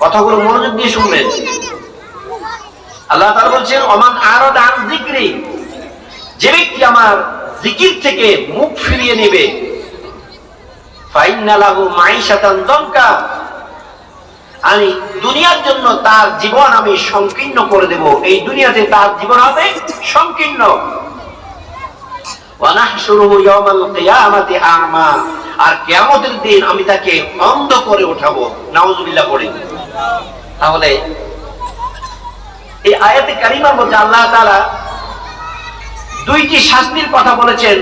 কথাগুলো মনোযোগ দিয়ে শুনবেন। আল্লাহ তাআলা বলছেন, ওমান আরাদা আন যিকরি যে ব্যক্তি আমার জিকির থেকে মুখ ফিরিয়ে নেবে আমি দুনিয়ার জন্য তার জীবন আমি সংকীর্ণ করে দেব। এই দুনিয়াতে তার জীবন হবে সংকীর্ণ। আর কিয়ামতের দিন আমি তাকে অন্ধ করে উঠাবো। নাউজুবিল্লাহ পড়ে। তাহলে এই আয়াতে কারিমার মধ্যে আল্লাহ তাআলা দুইটি শাস্তির কথা বলেছেন।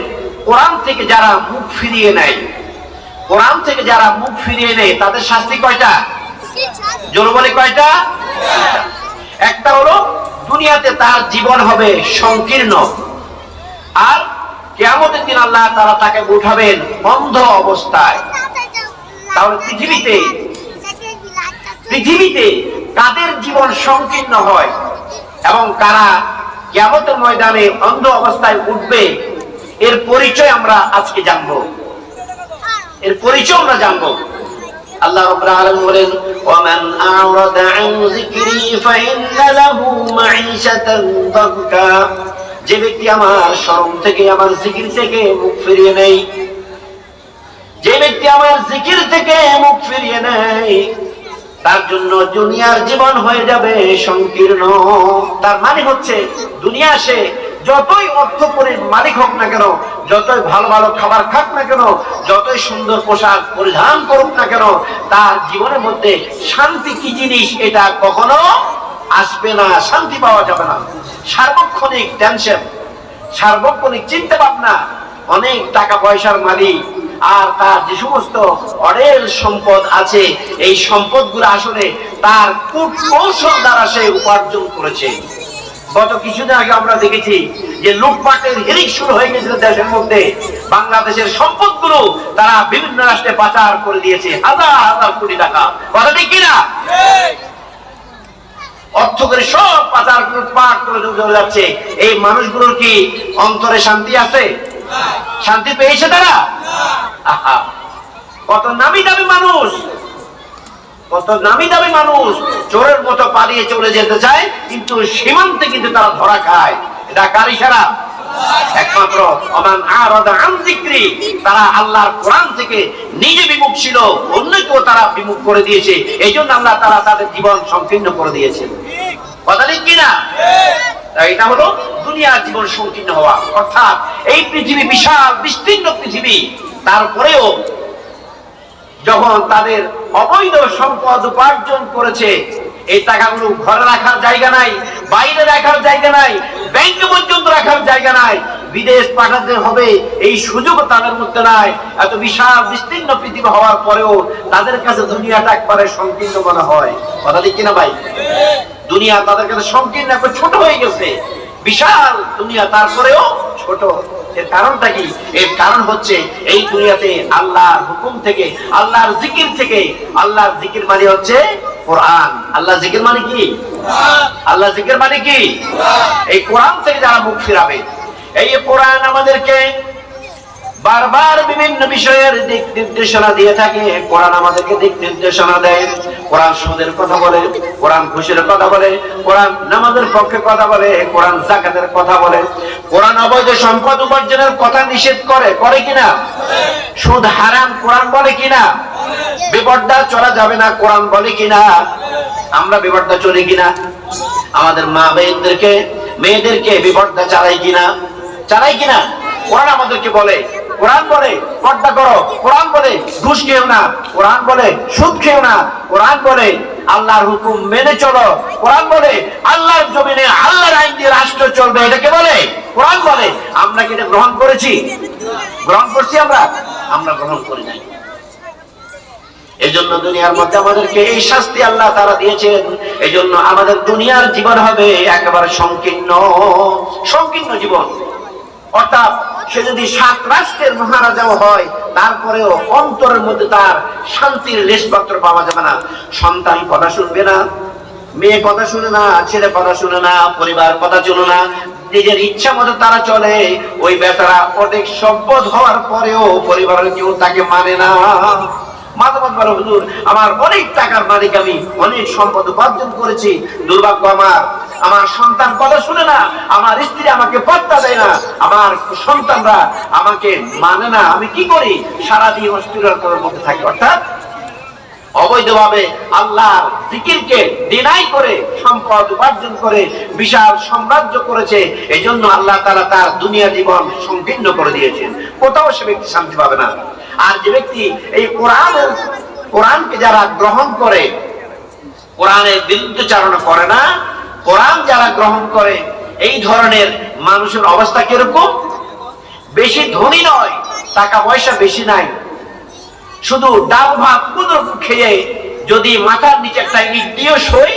কোরআন থেকে যারা মুখ ফিরিয়ে নেয়, কোরআন থেকে যারা মুখ ফিরিয়ে নেয়, তাদের শাস্তি কয়টা? জোর বলে কয়টা? একটা হলো, দুনিয়াতে তার জীবন হবে সংকীর্ণ। আর কেয়ামতের দিন আল্লাহ তারা তাকে উঠাবেন অন্ধ অবস্থায়। তাহলে পৃথিবীতে পৃথিবীতে কাদের জীবন সংকীর্ণ হয় এবং কারা কেয়ামতের ময়দানে অন্ধ অবস্থায় উঠবে। এর পরিচয় আমরা আজকে জানব। এর পরিচয় আমরা জানব। আল্লাহ বলেন যে ব্যক্তি আমার শরম থেকে, আমার জিকির থেকে মুখ ফিরিয়ে নেই যে ব্যক্তি আমার জিকির থেকে মুখ ফিরিয়ে নেয় তার জন্য দুনিয়ার জীবন হয়ে যাবে সংকীর্ণ। তার মানে হচ্ছে, দুনিয়া সে যতই অর্থ করে মালিক হোক না কেন, যতই ভালো ভালো খাবার খাক না কেন, যতই সুন্দর পোশাক পরিধান করুক না কেন, তার জীবনের মধ্যে শান্তি কি জিনিস এটা কখনো আসবে না, শান্তি পাওয়া যাবে না। সার্বক্ষণিক টেনশন সার্বক্ষণিক চিন্তা ভাবনা অনেক টাকা পয়সার মালিক আর তার যে সমস্ত অডেল সম্পদ আছে, এই সম্পদগুলো আসলে তার কৌশল দ্বারা সে উপার্জন করেছে। গত কিছুদিন আগে আমরা দেখেছি যে লুটপাটের হিরিক শুরু হয়ে গেছিল দেশের মধ্যে। বাংলাদেশের সম্পদগুলো তারা বিভিন্ন রাষ্ট্রে পাচার করে দিয়েছে। হাজার হাজার কোটি টাকা। কথা ঠিক কিনা? অর্থ করে সব পাচার, লুটপাট করে চলে যাচ্ছে। এই মানুষগুলোর কি অন্তরে শান্তি আছে? শান্তি পেয়েছে তারা? কত নামি দামি মানুষ। কত নামি দামি মানুষ চোরের মতো পালিয়ে চলে যেতে চায়, কিন্তু সীমান্তে কিন্তু তারা ধরা খায়। এটা কার ইশারা? একমাত্র তারা আল্লাহর থেকে নিজে বিমুখ ছিল তারা বিমুখ করে দিয়েছে। এই জন্য আল্লাহ তারা তাদের জীবন করে দিয়েছে কিনা? এটা হলো দুনিয়ার জীবন সংকীর্ণ হওয়া। অর্থাৎ এই পৃথিবী বিশাল, বিস্তীর্ণ পৃথিবী। তারপরেও যখন তাদের অবৈধ সম্পদ উপার্জন করেছে, এই টাকাগুলো ঘরে রাখার জায়গা নাই, বাইরে রাখার জায়গা নাই, ব্যাংকে পর্যন্ত রাখার জায়গা নাই বিদেশ পাঠাতে হবে এই সুযোগ তাদের মধ্যে নাই। এত বিশাল বিস্তীর্ণ পৃথিবী হওয়ার পরেও তাদের কাছে দুনিয়াটা একবারে সংকীর্ণ মনে হয়। কথা ঠিক কিনা ভাই? দুনিয়া তাদের কাছে সংকীর্ণ একবার ছোট হয়ে গেছে। বিশাল দুনিয়া তারপরেও ছোট। এর কারণটা কি? এর কারণ হচ্ছে এই দুনিয়াতে আল্লাহর হুকুম থেকে আল্লাহর জিকির থেকে আল্লাহর জিকির মানে হচ্ছে কোরআন। আল্লাহ জিকির মানে কি? আল্লাহ জিকির মানে কি? এই কোরআন থেকে যারা মুখ ফিরাবে এই কোরআন আমাদেরকে বারবার বিভিন্ন বিষয়ের দিক নির্দেশনা দিয়ে থাকে। কোরআন আমাদেরকে দিক নির্দেশনা দেয়। কোরআন সুদের কথা বলে, কোরআন খুশির কথা বলে, কোরআন নামাজের পক্ষে কথা বলে, কোরআন জাকাতের কথা বলে। কোরআন অবৈধ সম্পদ উপার্জনের কথা নিষেধ করে করে কিনা? সুদ হারাম কোরআন বলে কিনা? বিপর্দা চলা যাবে না কোরআন বলে কিনা? আমরা বিপর্দা চলি কিনা? আমাদের মা মেয়েদেরকে মেয়েদেরকে বিপর্দা চালাই কিনা? চালাই কিনা? কোরআন আমাদেরকে বলে, কোরআন বলে, পর্দা করো। কোরআন বলে, ঘুষ খেও না। কোরআন বলে, সুদ খেও না। কোরআন বলে, আল্লাহর হুকুম মেনে চলো। কোরআন বলে, আল্লাহর জমিনে আল্লাহর আইন দিয়ে রাষ্ট্র চলবে। এটাকে বলে? কোরআন বলে। আমরা কি এটা গ্রহণ করেছি? গ্রহণ করছি আমরা? আমরা গ্রহণ করি নাই। এই জন্য দুনিয়ার মধ্যে আমাদেরকে এই শাস্তি আল্লাহ তারা দিয়েছেন। এই জন্য আমাদের দুনিয়ার জীবন হবে একেবারে সংকীর্ণ সংকীর্ণ জীবন। অর্থাৎ সে যদি সাত রাষ্ট্রের মহারাজাও হয়, তারপরেও অন্তরের মধ্যে তার শান্তির লেশপত্র পাওয়া যাবে না। সন্তান কথা শুনবে না, মেয়ে কথা শুনে না, ছেলে কথা শুনে না, পরিবার কথা চলে না, নিজের ইচ্ছা মতো তারা চলে। ওই বেচারা অনেক সম্পদ হওয়ার পরেও পরিবারের কেউ তাকে মানে না। আমার অনেক টাকার মালিক আমি, অনেক সম্পদ উপার্জন করেছি। দুর্ভাগ্য আমার আমার সন্তান কথা শুনে না, আমার স্ত্রী আমাকে দেয় না, আমার সন্তানরা আমাকে মানে না। আমি কি করি? সারাদিন অস্থিরতার মধ্যে থাকি। অর্থাৎ অবৈধভাবে আল্লাহর জিকিরকে ডিনাই করে, সম্পদ উপার্জন করে, বিশাল সাম্রাজ্য করেছে এই জন্য আল্লাহ তারা তার দুনিয়া জীবন সংকীর্ণ করে দিয়েছেন। কোথাও সে ব্যক্তি শান্তি পাবে না। আর যে ব্যক্তি এই কোরআনের, কোরআনকে যারা গ্রহণ করে কোরআনের বিরুদ্ধচারণা করে না, কোরআন যারা গ্রহণ করে, এই ধরনের মানুষের অবস্থা কীরকম? বেশি ধনী নয়, টাকা পয়সা বেশি নাই। শুধু ডাল ভাত কোনরকম খেয়ে যদি মাথার নিচে একটা ইট দিয়ে সই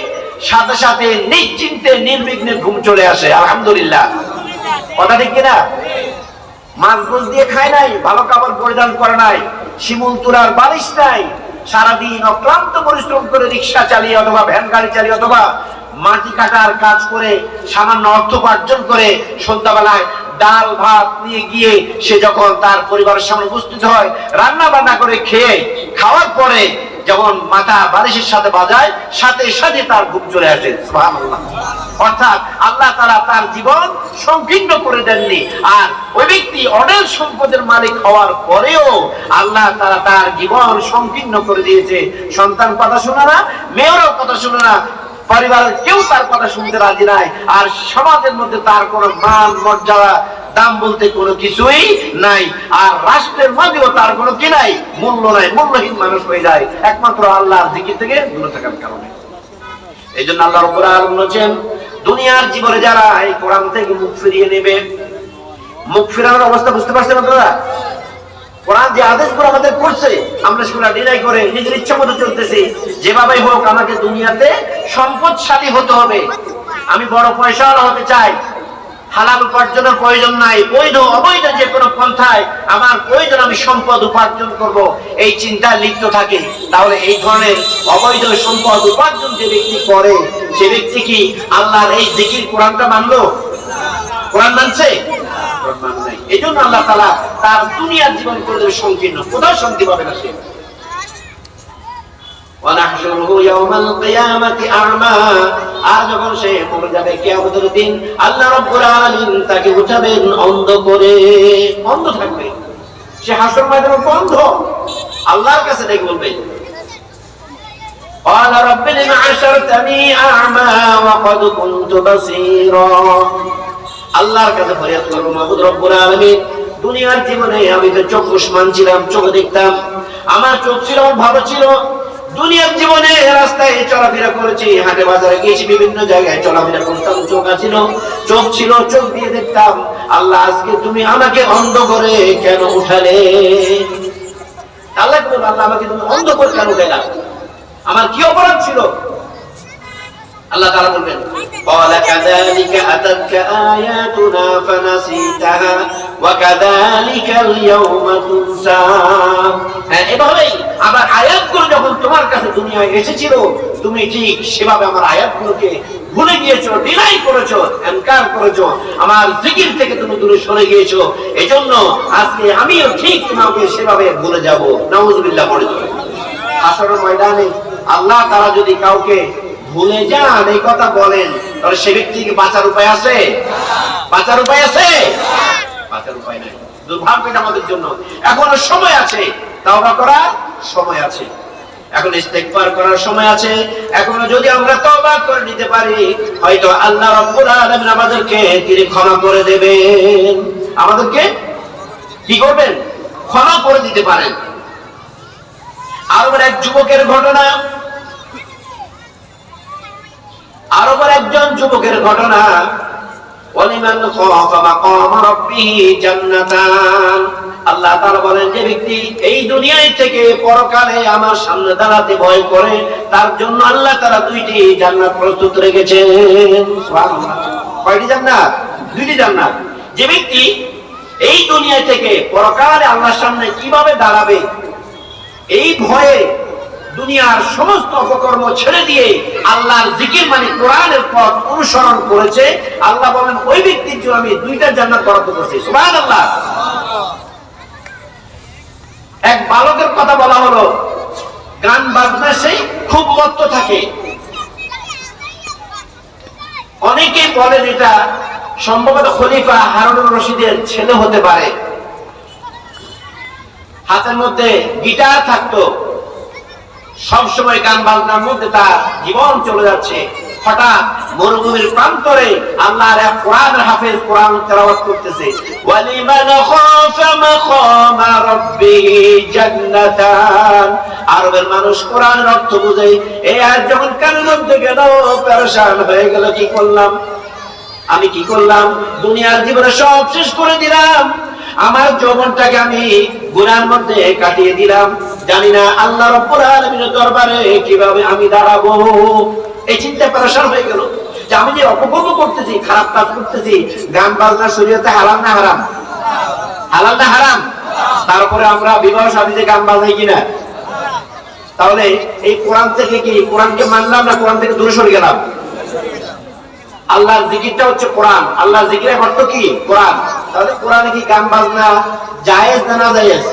সাথে সাথে নিশ্চিন্তে নির্বিঘ্নে ঘুম চলে আসে, আলহামদুলিল্লাহ। কথা ঠিক কিনা? মাছ গোস দিয়ে খায় নাই, ভালো কাপড় পরিধান করে নাই, শিমুল তুরার বালিশ নাই, সারাদিন অক্লান্ত পরিশ্রম করে রিক্সা চালিয়ে অথবা ভ্যান গাড়ি চালিয়ে অথবা মাটি কাটার কাজ করে, সামান্য অর্থ উপার্জন করে সন্ধ্যাবেলায় ডাল ভাত নিয়ে গিয়ে সে যখন তার পরিবারের সামনে উপস্থিত হয় রান্না বান্না করে খেয়ে, খাওয়ার পরে যখন মাথা বালিশের সাথে বাজায়, সাথে সাথে তার ঘুম চলে আসে। অর্থাৎ আল্লাহ তারা তার জীবন সংকীর্ণ করে দেননি। আর ওই ব্যক্তি অনেক সম্পদের মালিক হওয়ার পরেও আল্লাহ তারা তার জীবন সংকীর্ণ করে দিয়েছে। সন্তান কথা শোনে না, মেয়েরও কথা শোনে না, পরিবারের কেউ তার কথা শুনতে রাজি নাই, আর সমাজের মধ্যে তার কোনো মান, মর্যাদা দাম বলতে কোনো কিছুই নাই। আর রাষ্ট্রের মাঝেও তার কোনো কি নাই? মূল্য নাই। মূল্যহীন মানুষ হয়ে যায়। একমাত্র আল্লাহর দিকে থেকে দূরে থাকার কারণে। এই জন্য আল্লাহ রব্বুল আলামিন বলেছেন, দুনিয়ার জীবনে যারা এই কোরআন থেকে মুখ ফিরিয়ে নেবে, মুখ ফিরানোর অবস্থা বুঝতে পারছেন আপনারা? কোরআন যে আদেশ আদেশগুলো আমাদের করছে, আমরা সেগুলো ডিনাই করে নিজের ইচ্ছা মতো চলতেছি। যেভাবে হোক, আমাকে দুনিয়াতে সম্পদশালী হতে হবে। আমি বড় পয়সাওয়ালা হতে চাই। হালাল উপার্জনের প্রয়োজন নাই। বৈধ, অবৈধ যে কোনো পন্থায় আমার প্রয়োজন আমি সম্পদ উপার্জন করব। এই চিন্তায় লিপ্ত থাকে। তাহলে এই ধরনের অবৈধ সম্পদ উপার্জন যে ব্যক্তি করে, সে ব্যক্তি কি আল্লাহর এই জিকির কোরআনটা মানলো? কোরআন মানছে? মানে। এই জন্য আল্লাহ তালা তার দুনিয়ার জীবন করে দেবে সংকীর্ণ কোথাও শান্তি পাবে না সে। আর যখন সে মরে যাবে কিয়ামতের দিন আল্লাহ রাব্বুল আলামিন তাকে উঠাবেন অন্ধ করে অন্ধ থাকবে সে হাসর ময়দানে অন্ধ আল্লাহর কাছে ডেকে বলবে قال رب لم عشرتني أعمى وقد كنت بصيرا আল্লাহর কাছে ফরিয়াদ করবো মাহবুদ রব্বুল আলামিন দুনিয়ার জীবনে আমি তো চক্ষুষ্মান ছিলাম চোখে দেখতাম আমার চোখ ছিল আমার ভালো ছিল দুনিয়ার জীবনে রাস্তায় চলাফেরা করেছি, হাটে বাজারে গিয়েছি, বিভিন্ন জায়গায় চলাফেরা করতাম, চোখ আছিল, চোখ ছিল, চোখ দিয়ে দেখতাম, আল্লাহ আজকে তুমি আমাকে অন্ধ করে কেন উঠালে? আল্লাহ আল্লাহ আমাকে তুমি অন্ধ করে কেন উঠে আমার কি অপরাধ ছিল? আল্লাহ তাআলা বলবেন قال كذلك أتتك آياتنا فنسيتها وكذلك اليوم تنسى হ্যাঁ এভাবেই আমার আয়াতগুলো যখন তোমার কাছে দুনিয়ায় এসেছিল তুমি ঠিক সেভাবে আমার আয়াতগুলোকে ভুলে গিয়েছো ডিনাই করেছো এনকার করেছো আমার জিকির থেকে তুমি দূরে সরে গিয়েছো এজন্য আজকে আমিও ঠিক তোমাকে সেভাবে ভুলে যাব নাউজুবিল্লাহ পড়ে আসরের ময়দানে আল্লাহ তারা যদি কাউকে ভুলে যান, এই কথা বলেন। তাহলে সে ব্যক্তিকে বাঁচার উপায় আছে? বাঁচার উপায় আছে? বাঁচার উপায় নাই। এখনও সময় আছে। তাওবা করার সময় আছে। এখন যদি আমরা করে নিতে পারি, হয়তো আল্লাহ আমাদেরকে তিনি ক্ষমা করে দেবেন। আমাদেরকে কি করবেন? ক্ষমা করে দিতে পারেন। আরবের এক যুবকের ঘটনা আরবের একজন যুবকের ঘটনা। ওয়ালিমান খাফা মাকাম জান্নাতান। আল্লাহ তাআলা বলেন, যে ব্যক্তি এই দুনিয়ায় থেকে পরকালে আমার সামনে দাঁড়াতে ভয় করে, তার জন্য আল্লাহ তাআলা দুইটি জান্নাত প্রস্তুত সুবহানাল্লাহ। কয়টি জান্নাত? দুইটি জান্নাত। যে ব্যক্তি এই দুনিয়া থেকে পরকালে আল্লাহর সামনে কীভাবে দাঁড়াবে, এই ভয়ে দুনিয়ার সমস্ত অপকর্ম ছেড়ে দিয়ে আল্লাহর জিকির মানে কোরআনের পথ অনুসরণ করেছে। আল্লাহ বলেন, ওই ব্যক্তির জন্য আমি দুইটা জান্নাত বরাদ্দ করছি। সুবহানাল্লাহ। এক বালকের কথা বলা হলো, গান বাজনা সেই খুব মত্ত থাকে। অনেকে বলেন এটা সম্ভবত খলিফা হারুনুর রশিদের ছেলে হতে পারে। হাতের মধ্যে গিটার থাকতো সবসময় গান বাজনার মধ্যে তার জীবন চলে যাচ্ছে। হঠাৎ মরুভূমির প্রান্তরে আল্লাহর এক কোরআনের হাফেজ কোরআন তেলাওয়াত করতেছে। ওয়ালিমান খাফা মাকামা জান্নাতান। আরবের মানুষ কোরআনের অর্থ বুঝে এই আর যখন কানের মধ্যে গেল, পেরেশান হয়ে গেল, কি করলাম? আমি কি করলাম? দুনিয়ার জীবনে সব শেষ করে দিলাম। আমার যৌবনটাকে আমি গুনার মধ্যে কাটিয়ে দিলাম। জানি না আল্লাহ রব্বুল দরবারে কীভাবে আমি দাঁড়াবো। এই চিন্তা পেরেশান হয়ে গেল যে আমি যে অপকর্ম করতেছি, খারাপ কাজ করতেছি, গান বাজনা শরীয়তে হালাল না হারাম? হালাল না হারাম? তারপরে আমরা বিবাহ শাদীতে গান বাজাই কিনা? তাহলে এই কোরআন থেকে কি কোরআনকে মানলাম না কোরআন থেকে দূরে সরে গেলাম? আল্লাহর জিকিরটা হচ্ছে কোরআন। আল্লাহর জিকিরের অর্থ কি? কোরআন। তাহলে কোরআনে কি গান বাজনা জায়েজ না না জায়েজ?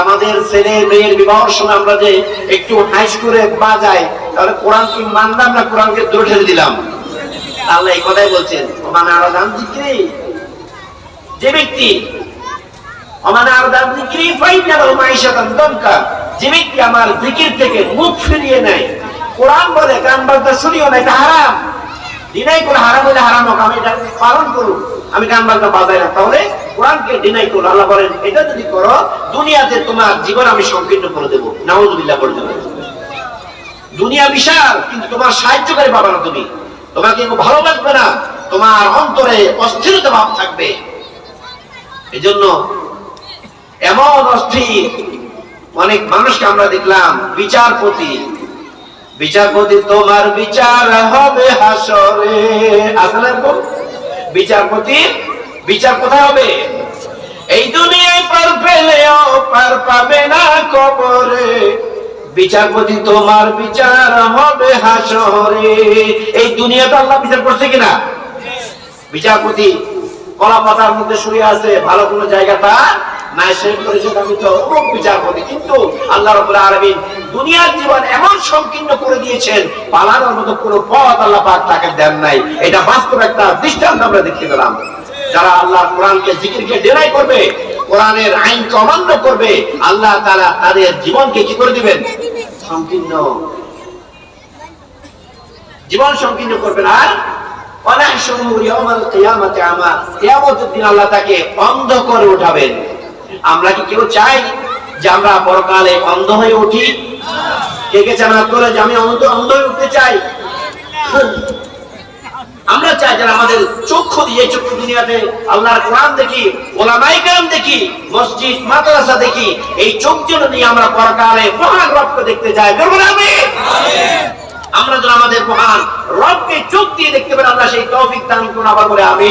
আমাদের ছেলে মেয়ের বিবাহের সময় আমরা যে একটু হাইস করে বাজাই, তাহলে কোরআন কি মানলাম না কোরআনকে দূরে ঠেলে দিলাম? আল্লাহ এই কথাই বলছেন মানে আরও দাম জিকিরে? যে ব্যক্তি অমানে আরও দাম জিকিরি ফাইন আলো মাইশাতান দমকা। যে ব্যক্তি আমার জিকির থেকে মুখ ফিরিয়ে নেয়, কোরআন বলে গান বাজনা শুনিও না, এটা হারাম। ডিনাই করে হারাম হলে হারাম হোক, আমি এটা পালন করুন আমি গান বাজনা বাজাই না, তাহলে কোরআনকে ডিনাই করো আল্লাহ বলেন, এটা যদি করো, দুনিয়াতে তোমার জীবন আমি সংকীর্ণ করে দেবো। নাউজুবিল্লাহ পর্যন্ত দুনিয়া বিশাল, কিন্তু তোমার সাহায্যকারী পাবে না তুমি। তোমাকে কেউ লাগবে না। তোমার অন্তরে অস্থিরতা ভাব থাকবে। এই জন্য এমন অস্থির, অনেক মানুষকে আমরা দেখলাম বিচারপতি বিচারপতি তোমার বিচার হবে হাসরে। আসলে বিচারপতি বিচার কোথায় হবে? এই দুনিয়ায় পার পেলেও পার পাবে না কবরে। বিচারপতি তোমার বিচার হবে হাসরে। এই দুনিয়াতে আল্লাহ বিচার করছে কিনা? বিচারপতি কলা পাতার মধ্যে শুয়ে আছে ভালো কোনো জায়গা তার আমি তো অমুক কিন্তু আল্লাহ দুনিয়ার জীবন এমন সংকীর্ণ করে দিয়েছেন, পালানোর মতো পথ আল্লাহ পাক তাকে দেন নাই। এটা বাস্তব একটা দৃষ্টান্ত আমরা দেখতে পেলাম। যারা আল্লাহ কোরআনকে জিকিরকে ডেরাই করবে, কোরআনের অমান্য করবে, আল্লাহ তারা তাদের জীবনকে কি করে দিবেন? সংকীর্ণ। জীবন সংকীর্ণ করবেন আর অনাহশুরু ইয়াউমাল কিয়ামাতি আমা কিয়ামতের দিন আল্লাহ তাকে অন্ধ করে উঠাবেন। আমরা কি কেউ চাই যে আমরা পরকালে অন্ধ হয়ে উঠি? কে কে চান হাত তোলে যে আমি অন্ধ অন্ধ হয়ে উঠতে চাই? আমরা চাই যেন আমাদের চক্ষু দিয়ে চক্ষু দুনিয়াতে আল্লাহর কোরআন দেখি ওলামাই কেরাম দেখি, মসজিদ, মাদ্রাসা দেখি, এই চোখ যেন নিয়ে আমরা পরকালে মহান রবকে দেখতে যাই বলব না আমি। আমরা যেন আমাদের মহান রবকে চোখ দিয়ে দেখতে পারি আমরা সেই তৌফিক দান করুন, আবার বলে আমি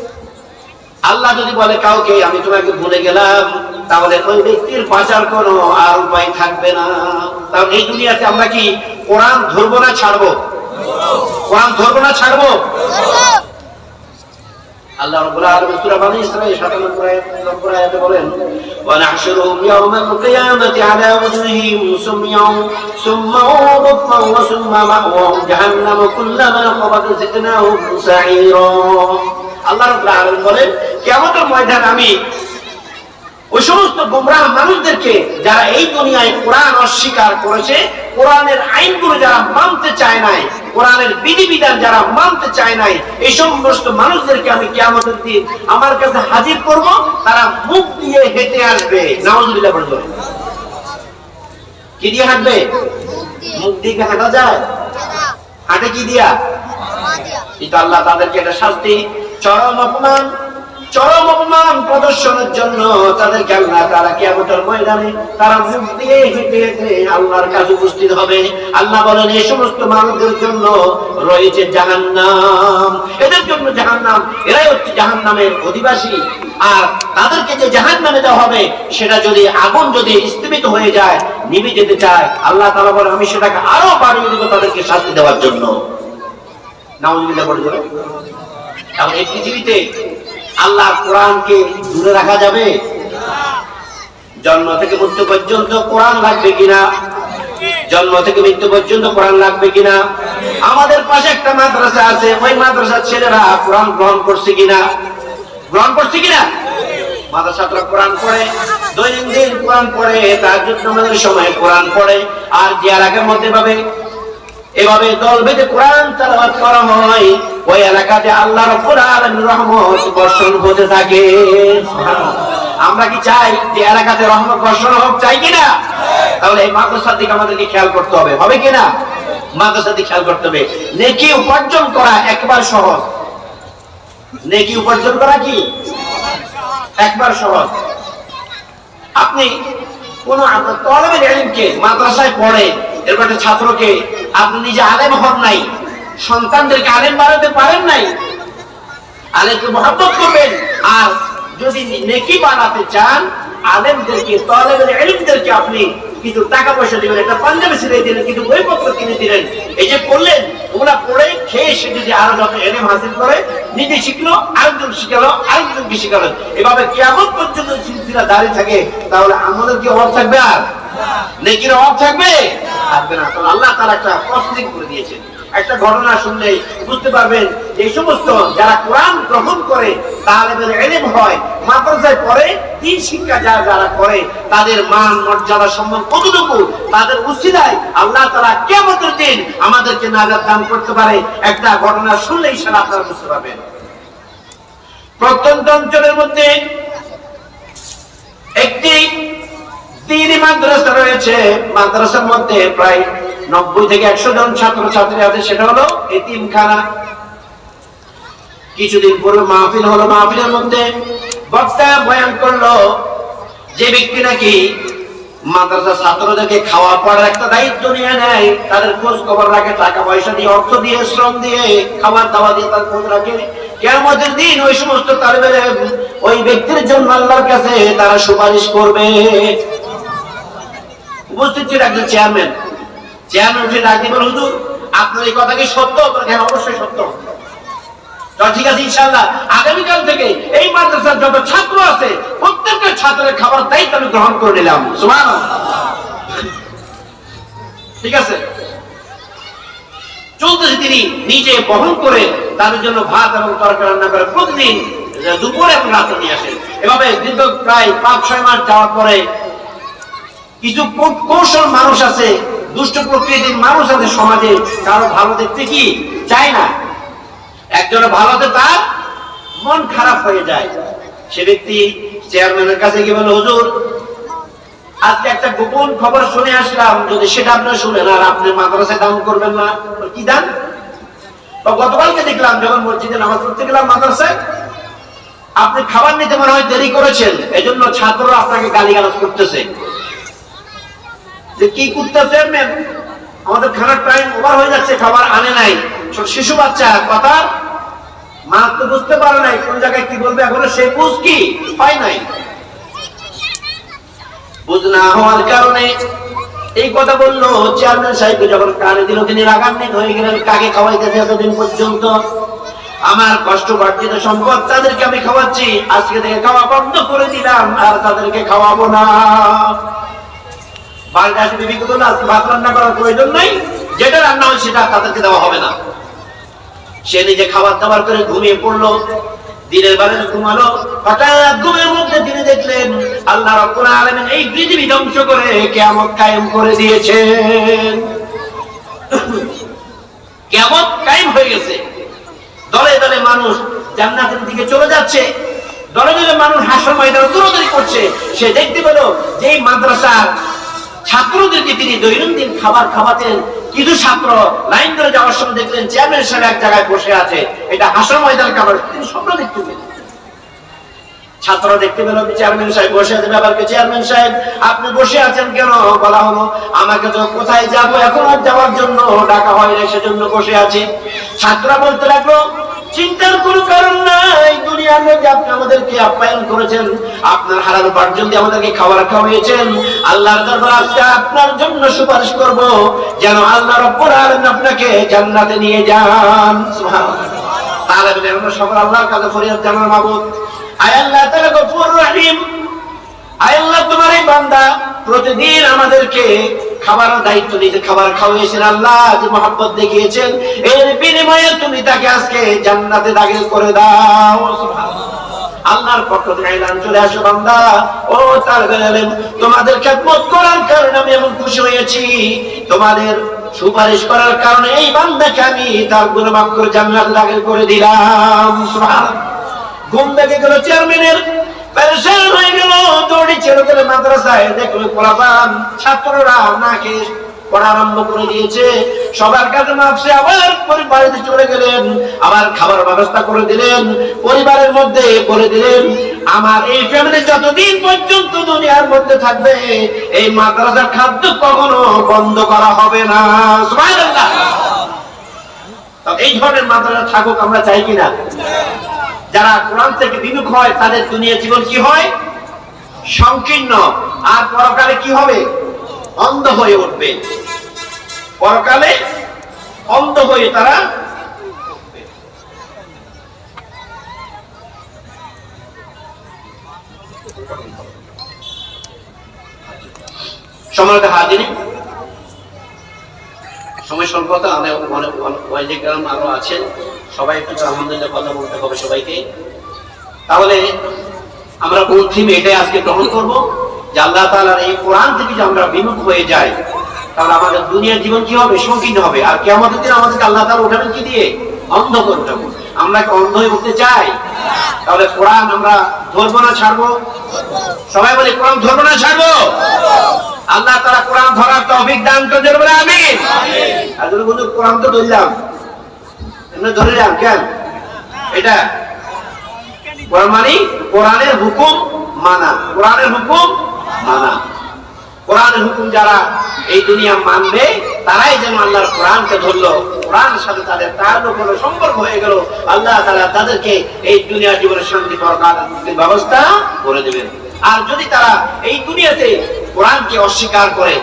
আল্লাহ যদি বলে কাউকে, আমি তোমাকে ভুলে গেলাম তাহলে ওই ব্যক্তির পাচার করো আর উপায় থাকবে না। তাহলে এই দুনিয়াতে আমরা কি কোরআন ধরবো না ছাড়বো? কোরআন ধরবো না ছাড়বো? আল্লাহ রাব্বুল আলামিন সূরা বানী ইসরাঈল 97 নম্বর আয়াতে বলেন আল্লাহ আলামিন বলেন কিয়ামতের ময়দানে আমি ওই সমস্ত গোমরাহ মানুষদেরকে যারা এই দুনিয়ায় কোরআন অস্বীকার করেছে কোরআনের আইনগুলো যারা মানতে চায় নাই কোরআনের বিধিবিধান যারা মানতে চায় নাই এই সমস্ত মানুষদেরকে আমি কেমতের দিন আমার কাছে হাজির করব তারা মুখ দিয়ে হেঁটে আসবে। নামাজুবিল্লাহ পর্যন্ত কি দিয়ে হাঁটবে? মুখ দিয়ে হাঁটা যায়? হাঁটে। কি দিয়া? এটা আল্লাহ তাদেরকে একটা শাস্তি চরম অপমান চরম অপমান প্রদর্শনের জন্য তাদেরকে আল্লাহ তারা কিয়ামতের ময়দানে তারা মুখ দিয়ে হেঁটে হেঁটে আল্লাহর কাছে উপস্থিত হবে। আল্লাহ বলেন এই সমস্ত মানুষদের জন্য রয়েছে জাহান্নাম। এদের জন্য জাহান্নাম, এরাই হচ্ছে জাহান্নামের অধিবাসী। আর তাদেরকে যে জাহান্নামে দেওয়া হবে, সেটা যদি আগুন যদি স্থিমিত হয়ে যায় নিভে যেতে চায়, আল্লাহ তাআলা বলে আমি সেটাকে আরও বাড়িয়ে দেবো তাদেরকে শাস্তি দেওয়ার জন্য। নাউজুবিল্লাহ বলে দেবে এখন এই পৃথিবীতে আল্লাহর কোরআনকে দূরে রাখা যাবে? জন্ম থেকে মৃত্যু পর্যন্ত কোরআন লাগবে কিনা? জন্ম থেকে মৃত্যু পর্যন্ত কোরআন লাগবে কিনা? আমাদের পাশে একটা মাদ্রাসা আছে, ওই মাদ্রাসার ছেলেরা কোরআন গ্রহণ করছে কিনা? গ্রহণ করছে কিনা? মাদ্রাসাটা কোরআন পড়ে, দৈনন্দিন কোরআন পড়ে, তার নামাজের সময় কোরআন পড়ে, আর এলাকার মধ্যে পাবে এভাবে দল বেঁধে কোরআন তেলাওয়াত করা হয়। ওই এলাকাতে আল্লাহ রাব্বুল রহমত বর্ষণ হতে থাকে। আমরা কি চাই যে এলাকাতে রহমত বর্ষণ হোক, চাই কিনা তাহলে এই মাদ্রাসার দিকে আমাদেরকে খেয়াল করতে হবে। হবে কিনা মাদ্রাসার দিকে খেয়াল করতে হবে। নেকি উপার্জন করা একবার সহজ। নেকি উপার্জন করা কি? একবার সহজ। আপনি কোন তলবের এলিমকে মাদ্রাসায় পড়ে, এরপর ছাত্রকে আপনি নিজে আলেম হন নাই সন্তানদেরকে আলেম বানাতে পারেন নাই, আলেমকে মহাব্বত করবেন। আর যদি নেকি বানাতে চান, আলেমদেরকে, তলেবের এলিমদেরকে আপনি কিন্তু টাকা পয়সা দিবেন, একটা পাঞ্জাবি ছিঁড়ে দিলেন কিন্তু বইপত্র কিনে দিলেন, এই যে করলেন, ওগুলা পড়ে খেয়ে সে যদি আরও যত এলিম হাসিল করে, নিজে শিখলো, আরেকজন শিখালো আরেকজনকে শিখালো, এভাবে কেমন পর্যন্ত সিলসিলা দাঁড়িয়ে থাকে, তাহলে আমাদের কি অভাব থাকবে আর? নেকির অভাব থাকবে? থাকবে না। তাহলে আল্লাহ তার একটা প্রস্তুতি করে দিয়েছেন। একটা ঘটনা শুনলে বুঝতে পারবেন, এই সমস্ত যারা কোরআন গ্রহণ করে তাহলে এলেম হয় মাদ্রাসায় পড়ে, তিন শিক্ষা যারা যারা করে, তাদের মান, মর্যাদা সম্মান কতটুকু, তাদের উচিতায় আল্লাহ তারা কেমন দিন আমাদেরকে নাজার দান করতে পারে, একটা ঘটনা শুনলেই সেটা আপনারা বুঝতে পারবেন। প্রত্যন্ত অঞ্চলের মধ্যে একটি তিন মাদ্রাসা রয়েছে। মাদ্রাসার মধ্যে প্রায় নব্বই থেকে একশো জন ছাত্র ছাত্রী আছে, সেটা হলো এতিমখানা। কিছুদিন পূর্বে মাহফিল হলো। মাহফিলের মধ্যে বক্তা বয়ান করল যে ব্যক্তি নাকি মাদ্রাসা ছাত্রদেরকে খাওয়া পড়ার একটা দায়িত্ব নিয়ে নেয়, তাদের খোঁজ খবর রাখে টাকা পয়সা দিয়ে, অর্থ দিয়ে, শ্রম দিয়ে, খাবার দাওয়া দিয়ে তার খোঁজ রাখে। কেমতের দিন ওই সমস্ত তালেবের ওই ব্যক্তির জন্য আল্লাহর কাছে তারা সুপারিশ করবে। উপস্থিত ছিল একজন চেয়ারম্যান চেয়ারম্যান উঠে ডাক দিয়ে হুজুর, আপনার এই কথা কি সত্য হ্যাঁ অবশ্যই সত্য। ঠিক আছে, ইনশাআল্লাহ, আগামীকাল থেকে এই মাদ্রাসার যত ছাত্র আছে, প্রত্যেকটা ছাত্রের খাবার দায়িত্ব আমি গ্রহণ করে নিলাম। সুবহানাল্লাহ। ঠিক আছে? চলতেছে তিনি নিজে বহন করে তাদের জন্য ভাত এবং তরকারি রান্না করে প্রতিদিন দুপুরে এবং রাতে নিয়ে আসেন। এভাবে দীর্ঘ প্রায় পাঁচ ছয় মাস যাওয়ার পরে কিছু কৌশল মানুষ আছে, দুষ্ট প্রকৃতির মানুষ আছে সমাজে, কারও ভালো দেখতে কি? চায় না। একজনের ভালোতে তার মন খারাপ হয়ে যায়। সে ব্যক্তি চেয়ারম্যানের কাছে গিয়ে বলে, হুজুর, আজকে একটা গোপন খবর শুনে আসলাম। যদি সেটা আপনার শুনেন, আর আপনি মাদ্রাসায় দান করবেন না কি দান? গতকালকে দেখলাম, যখন মসজিদে নামাজ পড়তে গেলাম মাদ্রাসায়, আপনি খাবার নিতে মনে হয় দেরি করেছেন এই জন্য ছাত্ররা আপনাকে গালিগালাজ করতেছে। যে কি করতেছেন আমাদের টাইম ওভার হয়ে যাচ্ছে, খাবার আনে নাই। শিশু বাচ্চা, কথা? মা তো বুঝতে পারে নাই কোন জায়গায় কি বলবে, এখনও সে বুঝ কি? পাই নাই। বুঝ না হওয়ার কারণে এই কথা বলল চেয়ারম্যান সাহেবকে যখন কানে দিল, তিনি রাগান্বিত হয়ে গেলেন, কাকে খাওয়াইতেছে এতদিন পর্যন্ত? আমার কষ্ট বাড়তিতে সম্পদ তাদেরকে আমি খাওয়াচ্ছি, আজকে থেকে খাওয়া বন্ধ করে দিলাম, আর তাদেরকে খাওয়াবো না। ধ্বংস করে কায়েম করে কায়েম হয়ে গেছে। দলে দলে মানুষ জান্নাতের দিকে চলে যাচ্ছে। দলে দলে মানুষ হাসর ময়দানে দৌড়াদৌড়ি করছে। সে দেখতে পেল যে মাদ্রাসার ছাত্রদেরকে তিনি দৈনন্দিন খাবার খাওয়াতেন। কিছু ছাত্র লাইন ধরে যাওয়ার সময় দেখলেন চেয়ারম্যান সাহেব এক জায়গায় বসে আছে। এটা হাসর ময়দানের খাবার। তিনি স্বপ্ন দেখতে পেলেন। ছাত্ররা দেখতে পেল চেয়ারম্যান সাহেব বসে আছে। ব্যাপারকে চেয়ারম্যান সাহেব, আপনি বসে আছেন কেন? বলা হলো, আমাকে তো কোথায় যাব? এখন আর যাওয়ার জন্য ডাকা হয় না সেজন্য বসে আছি। ছাত্ররা বলতে লাগল চিন্তার কোনো কারণ নাই। দুনিয়ার মধ্যে আপনি আমাদেরকে আপ্যায়ন করেছেন। আপনার হারাল উপার্জন দিয়ে আমাদেরকে খাবার খাওয়িয়েছেন আল্লাহর দরবার আজকে আপনার জন্য সুপারিশ করব, যেন আল্লাহর রব্বুল আলামিন আপনাকে জান্নাতে নিয়ে যান। তাহলে সবার আল্লাহর কাছে ফরিয়াদ জানার মাবুদ। আয় আল্লাহ তাআলা গফুর রহিম। আল্লাহ, তোমার এই বান্দা প্রতিদিন আমাদেরকে খাবারের দায়িত্ব নিতে, খাবার খাওয়াইছেন আল্লাহ, যে মহাব্বত দেখিয়েছেন। এর বিনিময়ে তুমি তাকে আজকে জান্নাতে দাখিল করে দাও। আল্লাহর পক্ষ থেকে এলান চলে আসো বান্দা। ও তার বেলালেন তোমাদের খেদমত করার কারণে আমি এমন খুশি হয়েছি। তোমাদের সুপারিশ করার কারণে এই বান্দাকে আমি তার গুণ জান্নাত দাখিল করে দিলাম। ঘুম থেকে গেল চেয়ারম্যানের করে করে পরিবারের মধ্যে বলে দিলেন, আমার এই ফ্যামিলি যতদিন পর্যন্ত দুনিয়ার মধ্যে থাকবে, এই মাদ্রাসার খাদ্য কখনো বন্ধ করা হবে না। এই ধরনের মাদ্রাসা থাকুক আমরা চাই কিনা? যারা কোরআন থেকে বিমুখ হয়, তাদের দুনিয়া জীবন কি হয়? সংকীর্ণ। আর পরকালে কি হবে? অন্ধ হয়ে উঠবে। পরকালে অন্ধ হয়ে তারা। সম্মানিত হাজিরি সময় স্বল্পতা অনেক অনেক অনেক গ্রাম আরও আছেন সবাই একটু আলহামদুলিল্লাহ কথা বলতে হবে সবাইকে। তাহলে আমরা কোন থিম এটাই আজকে গ্রহণ করব? যে আল্লাহ তাআলার এই কোরআন থেকে যে আমরা বিমুখ হয়ে যাই, তাহলে আমাদের দুনিয়ার জীবন কি হবে? সংকীর্ণ হবে। আর কেমন দিন আমাদেরকে আল্লাহ তাআলা উঠাবেন কি দিয়ে? অন্ধ করে উঠাবো আমরা কি অন্ধ হয়ে উঠতে চাই? তাহলে কোরআন আমরা ধরবো না, ছাড়বো? সবাই বলি, কোরআন ধরবো না, ছাড়বো? আল্লাহ তারা কোরআন ধরার তৌফিক দান করে দেবে বলে আমি আর বন্ধু কোরআন তো ধরলাম। এমনি ধরলাম, কেন? এটা কোরআন মানে কোরআনের হুকুম মানা। কোরআনের হুকুম মানা। কোরআনের হুকুম যারা এই দুনিয়া মানবে, তারাই যেন আল্লাহর কোরআনকে ধরলো। কোরআনের সাথে তাদের তাল্লুক হলো সম্পর্ক হয়ে গেল। আল্লাহ তাআলা তাদেরকে এই দুনিয়ার জীবনে শান্তি মুক্তির ব্যবস্থা করে দেবেন। আর যদি তারা এই দুনিয়াতে কোরআনকে অস্বীকার করে,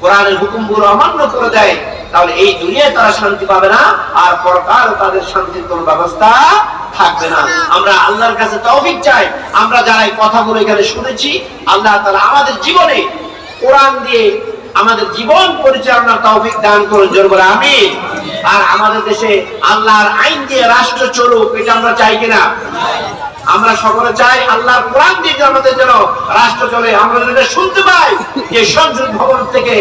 কোরআনের হুকুমগুলো অমান্য করে দেয়, তাহলে এই দুনিয়ায় তারা শান্তি পাবে না, আর পরকাল তাদের শান্তির কোন ব্যবস্থা থাকবে না। আমরা আল্লাহর কাছে তৌফিক চাই। আমরা যারা এই কথাগুলো এখানে শুনেছি, আল্লাহ তারা আমাদের জীবনে কোরআন দিয়ে আমাদের জীবন পরিচালনার তৌফিক দান করুন, জোর করে আমি আর আমাদের দেশে আল্লাহর আইন দিয়ে রাষ্ট্র চলুক, এটা আমরা চাই কিনা? আমরা সকলে চাই আল্লাহর কোরআন দিয়ে আমাদের যেন রাষ্ট্র চলে। আমরা যেন শুনতে পাই যে সংসদ ভবন থেকে,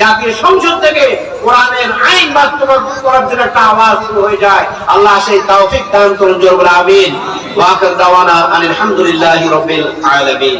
জাতীয় সংসদ থেকে কোরআনের আইন বাস্তবায়ন করার জন্য একটা আওয়াজ শুরু হয়ে যায়। আল্লাহ সেই তৌফিক দান করুন, জোর বলে আমিন। ওয়াকার দাওয়ানা আলহামদুলিল্লাহি রাব্বিল আলামিন।